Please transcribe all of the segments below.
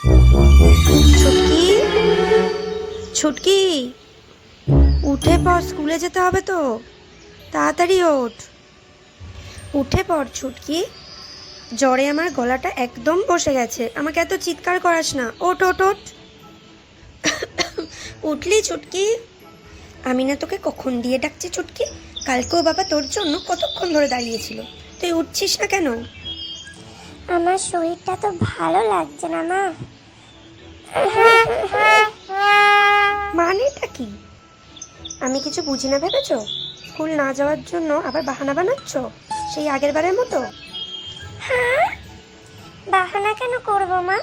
ছুটকি? ছুটকি? উঠে পড়, স্কুলে যেতে হবে তো। তাড়াতাড়ি ওঠ। উঠে পড়, ছুটকি। জ্বরে আমার গলাটা একদম বসে গেছে। আমাকে এত চিৎকার করাস না। ওঠ ওঠ ওঠ। উঠলি, ছুটকি? আমি না তোকে কখন দিয়ে ডাকছি, ছুটকি? কালকেও বাবা তোর জন্য কতক্ষণ ধরে দাঁড়িয়েছিল তুই উঠছিস না কেন? আমার শরীরটা তো ভালো লাগছে না মা। মানেটা কি? আমি কিছু বুঝি না ভেবেছো? স্কুল না যাওয়ার জন্য আবার বাহানা বানাচ্ছ? সেই আগের বারের মতো? হ্যাঁ? বাহানা কেন করব মা?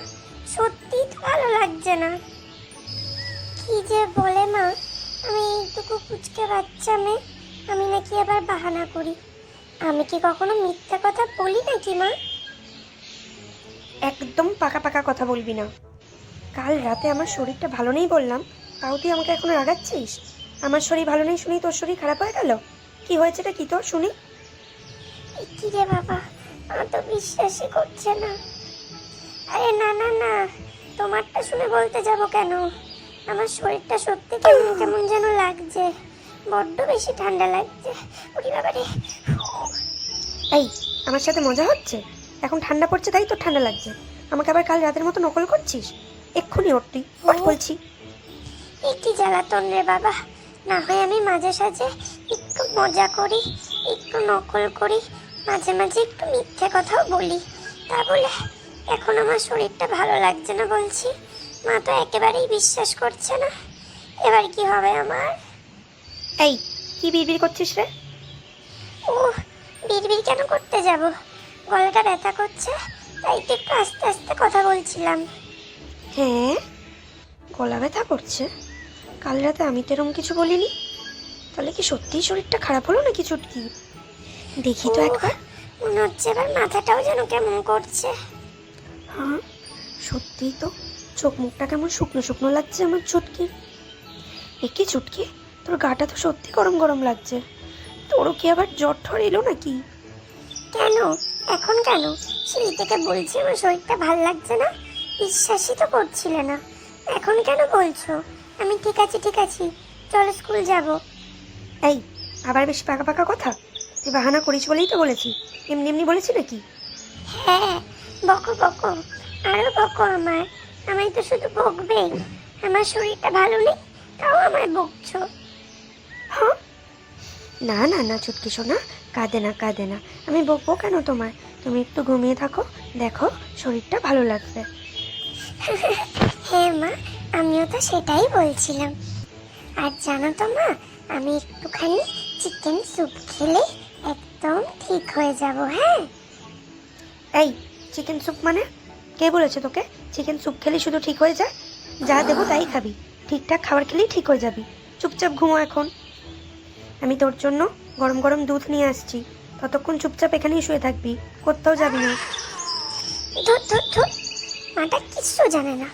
সত্যি তো ভালো লাগছে না। কি যে বলে মা? আমি এইটুকু কুচকে বাচ্চা মেয়ে আমি নাকি আবার বাহানা করি? আমি কি কখনো মিথ্যা কথা বলি নাকি মা? একদম পাকা পাকা কথা বলবি না। কাল রাতে আমার শরীরটা ভালো নেই বললাম তাও তুই আমাকে এখনও রাগাচ্ছিস? আমার শরীর ভালো নেই শুনি তোর শরীর খারাপ হয়ে গেল? কি হয়েছেটা কি তোর শুনি? কি রে বাবা আমার তো বিশ্বাসই করছে না। আরে না না না তোমারটা শুনে বলতে যাব কেন? আমার শরীরটা সত্যি কেমন কেমন যেন লাগছে। বড্ড বেশি ঠান্ডা লাগছে। ওরে বাবা রে এই আমার সাথে মজা হচ্ছে? এখন ঠান্ডা পড়ছে তাই তোর ঠান্ডা লাগছে। আমাকে আবার কাল রাতের মতো নকল করছিস? এক্ষুনি ওঠ তুই বলছি। এ কি জ্বালাতন রে বাবা। না হয় আমি মাঝে সাঝে একটু মজা করি একটু নকল করি মাঝে মাঝে একটু মিথ্যে কথাও বলি। তা বলে এখন আমার শরীরটা ভালো লাগছে না বলছি। মা তো একেবারেই বিশ্বাস করছে না। এবার কি হবে আমার? এই কি বিড়বিড় করছিস রে? ও বিড়বিড় কেন করতে যাব? গলাটা ব্যথা করছে তাই একটু আস্তে আস্তে কথা বলছিলাম। হ্যাঁ গলা ব্যথা করছে? কাল রাতে আমি তো এরকম কিছু বলিনি। তাহলে কি সত্যিই শরীরটা খারাপ হলো নাকি চুটকি? দেখি তো একবার। মনে হচ্ছে এবার মাথাটাও যেন কেমন করছে। হ্যাঁ সত্যিই তো। চোখ মুখটা কেমন শুকনো শুকনো লাগছে আমার চুটকি। এ কি চুটকি? তোর গাটা তো সত্যি গরম গরম লাগছে। তোরও কি আবার জ্বর ঠর এলো নাকি? কেন? এখন কেন? সিঁড়ি থেকে বলছি আমার শরীরটা ভালো লাগছে না। বিশ্বাসই তো করছিলে না। এখন কেন বলছো? আমি ঠিক আছি ঠিক আছি। চলো স্কুল যাব। এই আবার বেশি পাকা পাকা কথা? তুই বাহানা করিস বলেই তো বলেছি। এমনি এমনি বলেছি নাকি? হ্যাঁ বকো বকো। আরও বকো আমার আমায় তো শুধু বকবেই আমার শরীরটা ভালো নেই তাও আমায় বকছো। না না না চুটকি শোনা। কাঁদে না কাঁদে না। আমি বকবো কেন তোমায়? তুমি একটু ঘুমিয়ে থাকো দেখো শরীরটা ভালো লাগবে। হ্যাঁ মা আমিও তো সেটাই বলছিলাম। আর জানো তো মা আমি একটুখানি চিকেন স্যুপ খেলে একদম ঠিক হয়ে যাব হ্যাঁ? এই চিকেন স্যুপ মানে? কে বলেছে তোকে? চিকেন স্যুপ খেলে শুধু ঠিক হয়ে যায়? যা দেবো তাই খাবি। ঠিকঠাক খাবার খেলেই ঠিক হয়ে যাবি। চুপচাপ ঘুমো এখন। আমি তোর জন্য গরম গরম দুধ নিয়ে আসছি। ততক্ষণ চুপচাপ এখানেই শুয়ে থাকবি, কোথাও যাবি না। ধুর ধুর ধুর। মাটা কিচ্ছু জানে না।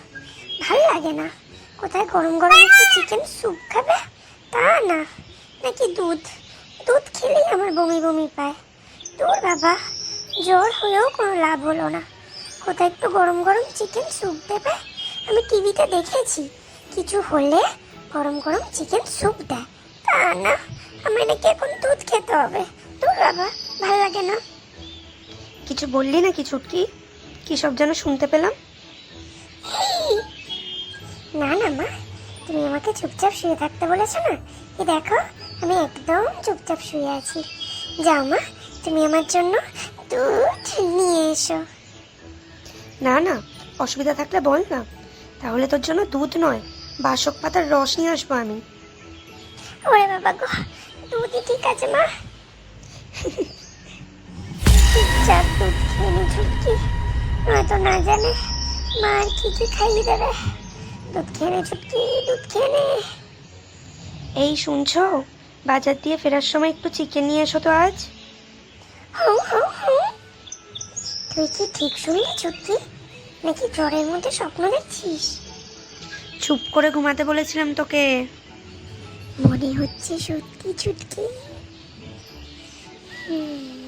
ভালো লাগে না। কোথায় গরম গরম একটু চিকেন স্যুপ খাবে? তা না। নাকি দুধ? দুধ খেলেই আমার বমি বমি পায়। দূর বাবা জ্বর হয়েও কোনো লাভ হলো না। কোথায় একটু গরম গরম চিকেন স্যুপ দেবে? আমি টিভিতে দেখেছি। কিছু হলে গরম গরম চিকেন স্যুপ দেয়। তা না। আমার নাকি এখন দুধ খেতে হবে? দূর বাবা ভালো লাগে না। কিছু বললি নাকি চুটকি কি সব যেন শুনতে পেলাম? না না মা তুমি আমাকে চুপচাপ শুয়ে থাকতে বলেছ না? এই দেখো আমি একদম চুপচাপ শুয়ে আছি। যাও মা তুমি আমার জন্য দুধ নিয়ে এসো। না না অসুবিধা থাকলে বল না। তাহলে তোর জন্য দুধ নয় বাসক পাতার রস নিয়ে আসব আমি। ওরে বাবা গো দুধই ঠিক আছে মা? চুপচাপ দুধ খেয়ে নি ছুটকি নয়তো না জানে মা আর কি কি খাইয়ে দেবে। দুধ খেয়ে নে ছুটকি দুধ খেয়ে নে। এই শুনছো? বাজার দিয়ে ফেরার সময় একটু চিকেন নিয়ে এসো তো আজ। তুই কি ঠিক শুনলি ছুটকি নাকি জ্বরের মধ্যে স্বপ্ন দেখছিস? চুপ করে ঘুমাতে বলেছিলাম তোকে। মনে হচ্ছে সত্যি ছুটকি। হুম।